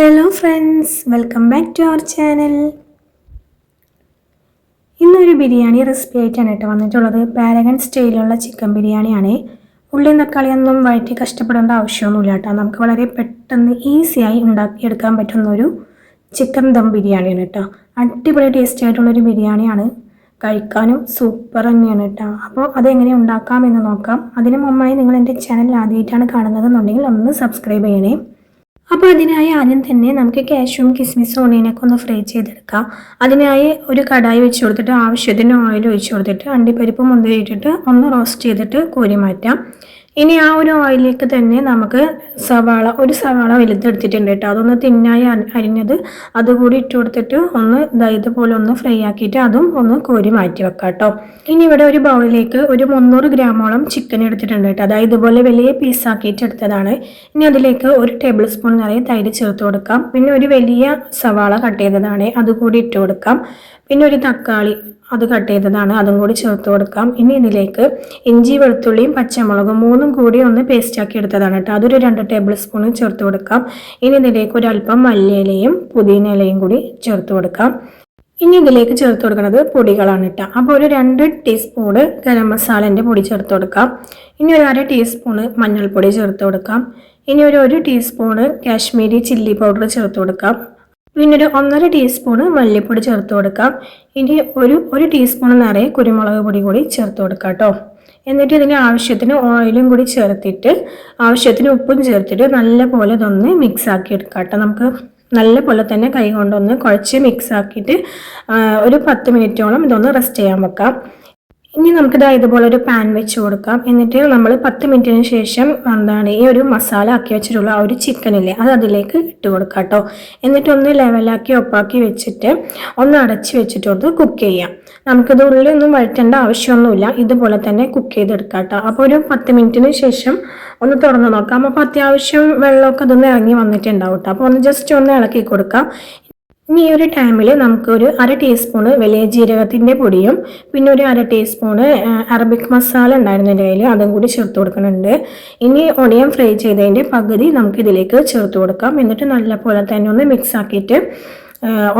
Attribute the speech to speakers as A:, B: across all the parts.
A: Hello friends welcome back to our channel ഇന്നൊരു biryani recipe ആയിട്ടാണ് കേട്ടോ വന്നിട്ടുള്ളത്. പാരഗൺ സ്റ്റൈലുള്ള ചിക്കൻ ബിരിയാണിയാണ്. ഉള്ളി തക്കാളിയൊന്നും വഴറ്റി കഷ്ടപ്പെടേണ്ട ആവശ്യമൊന്നുമില്ല കേട്ടോ. നമുക്ക് വളരെ പെട്ടെന്ന് ഈസിയായി ഉണ്ടാക്കിയെടുക്കാൻ പറ്റുന്ന ഒരു ചിക്കൻ ദം ബിരിയാണിയാണ് കേട്ടോ. അടിപൊളി ടേസ്റ്റി ആയിട്ടുള്ളൊരു ബിരിയാണിയാണ്. കഴിക്കാനും സൂപ്പർ തന്നെയാണ് കേട്ടോ. അപ്പോൾ അതെങ്ങനെ ഉണ്ടാക്കാമെന്ന് നോക്കാം. അതിന് മുമ്പായി നിങ്ങൾ എന്റെ ചാനൽ ആദ്യമായിട്ടാണ് കാണുന്നതെന്നുണ്ടെങ്കിൽ ഒന്ന് സബ്സ്ക്രൈബ് ചെയ്യണേ. അപ്പോൾ അതിനായി ആദ്യം തന്നെ നമുക്ക് കാഷ്യൂം കിസ്മിസും ഓണിയനൊക്കെ ഒന്ന് ഫ്രൈ ചെയ്തെടുക്കാം. അതിനായി ഒരു കടായി വെച്ച് കൊടുത്തിട്ട് ആവശ്യത്തിന് ഓയിൽ ഒഴിച്ച് കൊടുത്തിട്ട് അണ്ടിപ്പരിപ്പ് മുന്തിരി ഇട്ടിട്ട് ഒന്ന് റോസ്റ്റ് ചെയ്തിട്ട് കോരി മാറ്റാം. ഇനി ആ ഒരു ഓയിലിലേക്ക് തന്നെ നമുക്ക് സവാള ഒരു സവാള വലുതെടുത്തിട്ടുണ്ട് കേട്ടോ അതൊന്ന് തിന്നായി അരി- അരിഞ്ഞത് അതുകൂടി ഇട്ട് കൊടുത്തിട്ട് ഒന്ന് ദൈത പോലെ ഒന്ന് ഫ്രൈ ആക്കിയിട്ട് അതും ഒന്ന് കോരി മാറ്റി വെക്കാം കേട്ടോ ഇനി ഇവിടെ ഒരു ബൗളിലേക്ക് ഒരു മുന്നൂറ് ഗ്രാമോളം ചിക്കൻ എടുത്തിട്ടുണ്ട് കേട്ടോ അതായത് ഇതുപോലെ വലിയ പീസാക്കിയിട്ട് എടുത്തതാണ്. ഇനി അതിലേക്ക് ഒരു ടേബിൾ സ്പൂൺ നിറയെ തൈര് ചേർത്ത് കൊടുക്കാം. പിന്നെ ഒരു വലിയ സവാള കട്ട് ചെയ്തതാണ്. അതുകൂടി ഇട്ട് കൊടുക്കാം. പിന്നെ ഒരു തക്കാളി അത് കട്ട് ചെയ്തതാണ്. അതും കൂടി ചേർത്ത് കൊടുക്കാം. ഇനി ഇതിലേക്ക് ഇഞ്ചി വെളുത്തുള്ളിയും പച്ചമുളകും മൂന്നും കൂടി ഒന്ന് പേസ്റ്റാക്കി എടുത്തതാണ് കേട്ടോ. അതൊരു രണ്ട് ടേബിൾ സ്പൂൺ ചേർത്ത് കൊടുക്കാം. ഇനി ഇതിലേക്ക് ഒരല്പം മല്ലിയിലയും പുതിന ഇലയും കൂടി ചേർത്ത് കൊടുക്കാം. ഇനി ഇതിലേക്ക് ചേർത്ത് കൊടുക്കുന്നത് പൊടികളാണ് കേട്ടോ. അപ്പോൾ ഒരു രണ്ട് ടീസ്പൂണ് ഗരം മസാലേന്റെ പൊടി ചേർത്ത് കൊടുക്കാം. ഇനി ഒരു അര ടീസ്പൂണ് മഞ്ഞൾപ്പൊടി ചേർത്ത് കൊടുക്കാം. ഇനി ഒരു ഒരു ടീസ്പൂണ് കാശ്മീരി ചില്ലി പൗഡർ ചേർത്ത് കൊടുക്കാം. പിന്നെ ഒരു ഒന്നര ടീസ്പൂൺ മല്ലിപ്പൊടി ചേർത്ത് കൊടുക്കാം. ഇനി ഒരു ഒരു ടീസ്പൂൺ നിറയെ കുരുമുളക് പൊടി കൂടി ചേർത്ത് കൊടുക്കാം കേട്ടോ എന്നിട്ട് ഇതിന് ആവശ്യത്തിന് ഓയിലും കൂടി ചേർത്തിട്ട് ആവശ്യത്തിന് ഉപ്പും ചേർത്തിട്ട് നല്ല പോലെ ഇതൊന്ന് മിക്സ് ആക്കി എടുക്കാം കേട്ടോ നമുക്ക് നല്ല പോലെ തന്നെ കൈ കൊണ്ടൊന്ന് കുഴച്ച് മിക്സ് ആക്കിയിട്ട് ഒരു പത്ത് മിനിറ്റോളം ഇതൊന്ന് റെസ്റ്റ് ചെയ്യാൻ വെക്കാം. ഇനി നമുക്ക് നമുക്കിത് ഇതുപോലെ ഒരു പാൻ വെച്ച് കൊടുക്കാം. എന്നിട്ട് നമ്മൾ പത്ത് മിനിറ്റിന് ശേഷം എന്താണ് ഈ ഒരു മസാല ആക്കി വെച്ചിട്ടുള്ള ആ ഒരു ചിക്കനില്ലേ അത് അതിലേക്ക് ഇട്ട് കൊടുക്കാം കേട്ടോ. എന്നിട്ട് ഒന്ന് ലെവലാക്കി ഒപ്പാക്കി വെച്ചിട്ട് ഒന്ന് അടച്ച് വെച്ചിട്ട് ഒന്ന് കുക്ക് ചെയ്യാം. നമുക്കിത് ഉള്ളിലൊന്നും വഴറ്റേണ്ട ആവശ്യമൊന്നുമില്ല. ഇതുപോലെ തന്നെ കുക്ക് ചെയ്തെടുക്കാം കേട്ടോ. അപ്പോൾ ഒരു പത്ത് മിനിറ്റിന് ശേഷം ഒന്ന് തുറന്ന് നോക്കാം. അപ്പോൾ അത്യാവശ്യം വെള്ളമൊക്കെ അതൊന്ന് ഇറങ്ങി വന്നിട്ടുണ്ടാവും കേട്ടോ. അപ്പോൾ ഒന്ന് ജസ്റ്റ് ഒന്ന് ഇളക്കി കൊടുക്കാം. ഇനി ഈ ഒരു ടൈമിൽ നമുക്കൊരു അര ടീസ്പൂൺ വലിയ ജീരകത്തിന്റെ പൊടിയും പിന്നെ ഒരു അര ടീസ്പൂണ് അറബിക് മസാല ഉണ്ടായിരുന്നു കയ്യിൽ അതും കൂടി ചേർത്ത് കൊടുക്കുന്നുണ്ട്. ഇനി ഒടിയൻ ഫ്രൈ ചെയ്തതിന്റെ പകുതി നമുക്ക് ഇതിലേക്ക് ചേർത്ത് കൊടുക്കാം. എന്നിട്ട് നല്ലപോലെ തന്നെ ഒന്ന് മിക്സ് ആക്കിയിട്ട്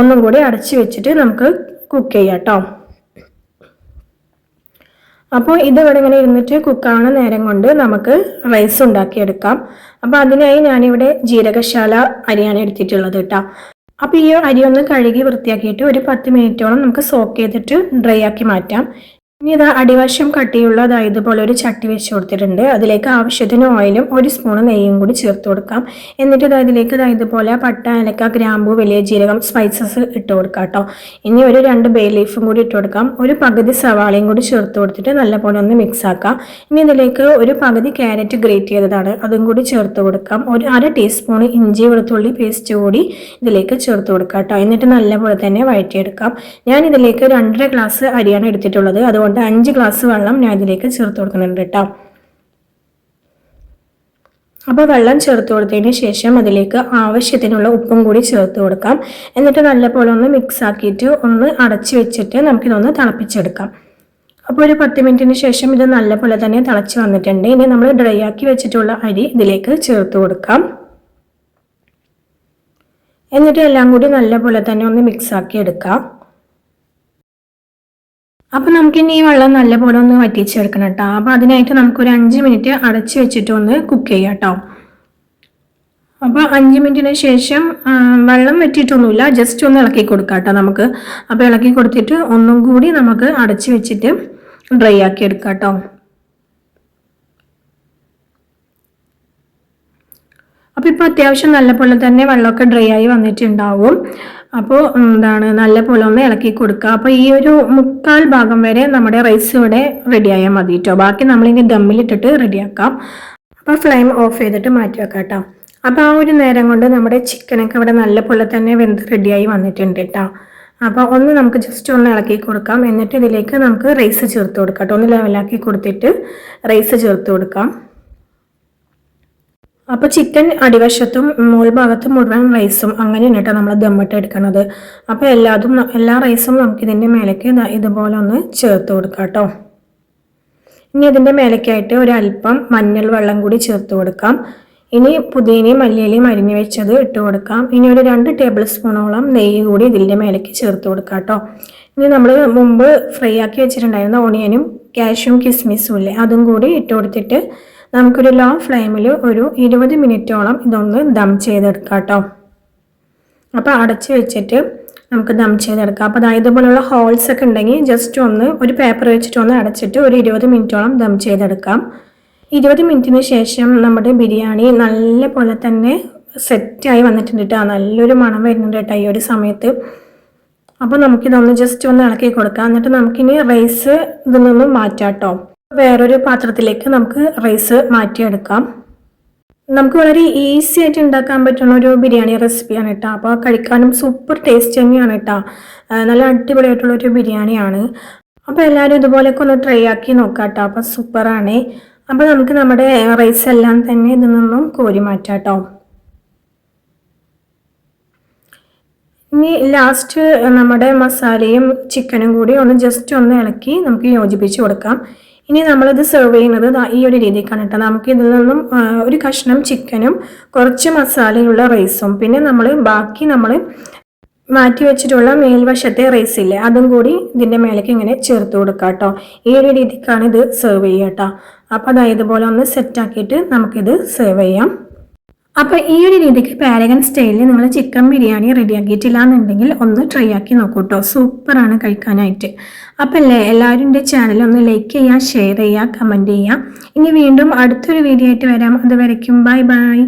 A: ഒന്നും കൂടി അടച്ച് വെച്ചിട്ട് നമുക്ക് കുക്ക് ചെയ്യാം കേട്ടോ അപ്പോൾ ഇതിവിടെ ഇങ്ങനെ ഇരുന്നിട്ട് കുക്കാവുന്ന നേരം കൊണ്ട് നമുക്ക് റൈസ് ഉണ്ടാക്കിയെടുക്കാം. അപ്പോൾ അതിനായി ഞാനിവിടെ ജീരകശാല അരിയാണ് എടുത്തിട്ടുള്ളത് കേട്ടോ അപ്പോൾ ഈ അരി ഒന്ന് കഴുകി വൃത്തിയാക്കിയിട്ട് ഒരു പത്ത് മിനിറ്റോളം നമുക്ക് സോക്ക് ചെയ്തിട്ട് ഡ്രൈ ആക്കി മാറ്റാം. ഇനി ഇതാ അടിവശം കട്ടിയുള്ളതായ ഇതുപോലെ ഒരു ചട്ടി വെച്ച് കൊടുത്തിട്ടുണ്ട്. അതിലേക്ക് ആവശ്യത്തിന് ഓയിലും ഒരു സ്പൂൺ നെയ്യും കൂടി ചേർത്ത് കൊടുക്കാം. എന്നിട്ട് ഇതാ ഇതിലേക്ക് ഇതാ ഇതുപോലെ പട്ട ഇലക്ക ഗ്രാമ്പു വലിയ ജീരകം സ്പൈസസ് ഇട്ട് കൊടുക്കാം കേട്ടോ ഇനി ഒരു രണ്ട് ബേ ലീഫും കൂടി ഇട്ട് കൊടുക്കാം. ഒരു പകുതി സവാളയും കൂടി ചേർത്ത് കൊടുത്തിട്ട് നല്ലപോലെ ഒന്ന് മിക്സ് ആക്കാം. ഇനി ഇതിലേക്ക് ഒരു പകുതി ക്യാരറ്റ് ഗ്രേറ്റ് ചെയ്തതാണ്. അതും കൂടി ചേർത്ത് കൊടുക്കാം. ഒരു അര ടീസ്പൂൺ ഇഞ്ചി വെളുത്തുള്ളി പേസ്റ്റ് കൂടി ഇതിലേക്ക് ചേർത്ത് കൊടുക്കാം കേട്ടോ എന്നിട്ട് നല്ലപോലെ തന്നെ വഴറ്റിയെടുക്കാം. ഞാൻ ഇതിലേക്ക് രണ്ടര ഗ്ലാസ് അരിയാണ് എടുത്തിട്ടുള്ളത്. അതുകൊണ്ട് അഞ്ച് ഗ്ലാസ് വെള്ളം ഞാൻ ഇതിലേക്ക് ചേർത്ത് കൊടുക്കുന്നുണ്ട് കേട്ടോ. അപ്പോൾ വെള്ളം ചേർത്ത് കൊടുത്തതിന് ശേഷം അതിലേക്ക് ആവശ്യത്തിനുള്ള ഉപ്പും കൂടി ചേർത്ത് കൊടുക്കാം. എന്നിട്ട് നല്ലപോലെ ഒന്ന് മിക്സ് ആക്കിയിട്ട് ഒന്ന് അടച്ച് വെച്ചിട്ട് നമുക്കിതൊന്ന് തിളപ്പിച്ചെടുക്കാം. അപ്പോൾ ഒരു പത്ത് മിനിറ്റിന് ശേഷം ഇത് നല്ലപോലെ തന്നെ തിളച്ച് വന്നിട്ടുണ്ട്. ഇനി നമ്മൾ ഡ്രൈ ആക്കി വെച്ചിട്ടുള്ള അരി ഇതിലേക്ക് ചേർത്ത് കൊടുക്കാം. എന്നിട്ട് എല്ലാം കൂടി നല്ലപോലെ തന്നെ ഒന്ന് മിക്സ് ആക്കി എടുക്കാം. അപ്പോൾ നമുക്കിനി ഈ വെള്ളം നല്ലപോലെ ഒന്ന് വറ്റിച്ചെടുക്കണം കേട്ടോ. അപ്പോൾ അതിനായിട്ട് നമുക്കൊരു അഞ്ച് മിനിറ്റ് അടച്ച് വെച്ചിട്ട് ഒന്ന് കുക്ക് ചെയ്യാം കേട്ടോ. അപ്പോൾ അഞ്ച് മിനിറ്റിന് ശേഷം വെള്ളം വറ്റിയിട്ടൊന്നുമില്ല. ജസ്റ്റ് ഒന്ന് ഇളക്കി കൊടുക്കാം കേട്ടോ നമുക്ക്. അപ്പോൾ ഇളക്കി കൊടുത്തിട്ട് ഒന്നും കൂടി നമുക്ക് അടച്ച് വെച്ചിട്ട് ഡ്രൈ ആക്കി എടുക്കാം കേട്ടോ. അപ്പോൾ ഇപ്പോൾ അത്യാവശ്യം നല്ലപോലെ തന്നെ വെള്ളമൊക്കെ ഡ്രൈ ആയി വന്നിട്ടുണ്ടാവും. അപ്പോൾ എന്താണ് നല്ലപോലെ ഒന്ന് ഇളക്കി കൊടുക്കുക അപ്പോൾ ഈ ഒരു മുക്കാൽ ഭാഗം വരെ നമ്മുടെ റൈസ് ഇവിടെ റെഡി ആയാൽ മതി കേട്ടോ ബാക്കി നമ്മളിനി ദമ്മിലിട്ടിട്ട് റെഡിയാക്കാം അപ്പോൾ ഫ്ലെയിം ഓഫ് ചെയ്തിട്ട് മാറ്റി വെക്കാം കേട്ടോ അപ്പോൾ ആ ഒരു നേരം കൊണ്ട് നമ്മുടെ ചിക്കനൊക്കെ ഇവിടെ നല്ലപോലെ തന്നെ വെന്ത് റെഡിയായി വന്നിട്ടുണ്ട് കേട്ടോ അപ്പോൾ ഒന്ന് നമുക്ക് ജസ്റ്റ് ഒന്ന് ഇളക്കി കൊടുക്കാം. എന്നിട്ട് ഇതിലേക്ക് നമുക്ക് റൈസ് ചേർത്ത് കൊടുക്കാം കേട്ടോ ഒന്ന് ലെവലാക്കി കൊടുത്തിട്ട് റൈസ് ചേർത്ത് കൊടുക്കാം. അപ്പോൾ ചിക്കൻ അടിവശത്തും മോൾ ഭാഗത്തും മുഴുവൻ റൈസും അങ്ങനെയാണ് കേട്ടോ നമ്മൾ ദമ്മിട്ട് എടുക്കണത്. അപ്പോൾ എല്ലാതും എല്ലാ റൈസും നമുക്ക് ഇതിന്റെ മേലേക്ക് ഇതുപോലെ ഒന്ന് ചേർത്ത് കൊടുക്കാം കേട്ടോ. ഇനി ഇതിന്റെ മേലേക്കായിട്ട് അല്പം മഞ്ഞൾ വെള്ളം കൂടി ചേർത്ത് കൊടുക്കാം. ഇനി പുതിനയും മല്ലിയിലയും അരിഞ്ഞു വെച്ചത് ഇട്ട് കൊടുക്കാം. ഇനി ഒരു രണ്ട് ടേബിൾ സ്പൂണോളം നെയ്യ് കൂടി ഇതിന്റെ മേലേക്ക് ചേർത്ത് കൊടുക്കാം കേട്ടോ. ഇനി നമ്മൾ മുമ്പ് ഫ്രൈ ആക്കി വെച്ചിട്ടുണ്ടായിരുന്ന ഓണിയനും കാഷ്യും കിസ്മിസും ഇല്ലേ അതും കൂടി ഇട്ട് കൊടുത്തിട്ട് നമുക്കൊരു ലോ ഫ്ലെയിമിൽ ഒരു ഇരുപത് മിനിറ്റോളം ഇതൊന്ന് ദം ചെയ്തെടുക്കാം കേട്ടോ. അപ്പോൾ അടച്ച് വെച്ചിട്ട് നമുക്ക് ദം ചെയ്തെടുക്കാം. അപ്പോൾ അതായത് ഇതുപോലുള്ള ഹോൾസ് ഒക്കെ ഉണ്ടെങ്കിൽ ജസ്റ്റ് ഒന്ന് ഒരു പേപ്പർ വെച്ചിട്ട് ഒന്ന് അടച്ചിട്ട് ഒരു ഇരുപത് മിനിറ്റോളം ദം ചെയ്തെടുക്കാം. ഇരുപത് മിനിറ്റിന് ശേഷം നമ്മുടെ ബിരിയാണി നല്ല പോലെ തന്നെ സെറ്റായി വന്നിട്ടുണ്ട് കേട്ടോ. നല്ലൊരു മണം വരുന്നുണ്ട് കേട്ടോ ഈ ഒരു സമയത്ത്. അപ്പോൾ നമുക്കിതൊന്ന് ജസ്റ്റ് ഒന്ന് ഇളക്കി കൊടുക്കാം. എന്നിട്ട് നമുക്കിനി റൈസ് ഇതിൽ നിന്നും മാറ്റാം കേട്ടോ. വേറൊരു പാത്രത്തിലേക്ക് നമുക്ക് റൈസ് മാറ്റിയെടുക്കാം. നമുക്ക് വളരെ ഈസി ആയിട്ട് ഉണ്ടാക്കാൻ പറ്റുന്ന ഒരു ബിരിയാണി റെസിപ്പിയാണ് കേട്ടോ അപ്പോൾ കഴിക്കാനും സൂപ്പർ ടേസ്റ്റ് തന്നെയാണ് കേട്ടോ നല്ല അടിപൊളിയായിട്ടുള്ള ഒരു ബിരിയാണിയാണ്. അപ്പോൾ എല്ലാവരും ഇതുപോലെയൊക്കെ ഒന്ന് ട്രൈ ആക്കി നോക്കാം കേട്ടോ അപ്പോൾ സൂപ്പറാണ് അപ്പോൾ നമുക്ക് നമ്മുടെ റൈസ് എല്ലാം തന്നെ ഇതിൽ നിന്നും കോരി മാറ്റാം കേട്ടോ ഇനി ലാസ്റ്റ് നമ്മുടെ മസാലയും ചിക്കനും കൂടി ഒന്ന് ജസ്റ്റ് ഒന്ന് ഇളക്കി നമുക്ക് യോജിപ്പിച്ച് കൊടുക്കാം. ഇനി നമ്മളിത് സെർവ് ചെയ്യുന്നത് ഈ ഒരു രീതിക്കാണ് കേട്ടോ. നമുക്ക് ഇതിൽ നിന്നും ഒരു കഷ്ണം ചിക്കനും കുറച്ച് മസാലയുള്ള റൈസും പിന്നെ നമ്മൾ ബാക്കി നമ്മൾ മാറ്റി വെച്ചിട്ടുള്ള മേൽവശത്തെ റൈസ് ഇല്ലേ അതും കൂടി ഇതിന്റെ മേലേക്ക് ഇങ്ങനെ ചേർത്ത് കൊടുക്കാം കേട്ടോ. ഈ ഒരു രീതിക്കാണ് ഇത് സെർവ് ചെയ്യുക കേട്ടോ. അപ്പോൾ അതായത് ഇതുപോലെ ഒന്ന് സെറ്റാക്കിയിട്ട് നമുക്കിത് സെർവ് ചെയ്യാം. അപ്പോൾ ഈ ഒരു രീതിക്ക് പാരഗൺ സ്റ്റൈലിൽ നിങ്ങൾ ചിക്കൻ ബിരിയാണി റെഡിയാക്കിയിട്ടില്ല എന്നുണ്ടെങ്കിൽ ഒന്ന് ട്രൈ ആക്കി നോക്കൂ കേട്ടോ സൂപ്പറാണ് കഴിക്കാനായിട്ട്. അപ്പൊ അല്ലേ എല്ലാവരും എന്റെ ചാനൽ ഒന്ന് ലൈക്ക് ചെയ്യുക ഷെയർ ചെയ്യുക കമന്റ് ചെയ്യുക ഇനി വീണ്ടും അടുത്തൊരു വീഡിയോ ആയിട്ട് വരാം. അത് വരയ്ക്കും ബൈ ബൈ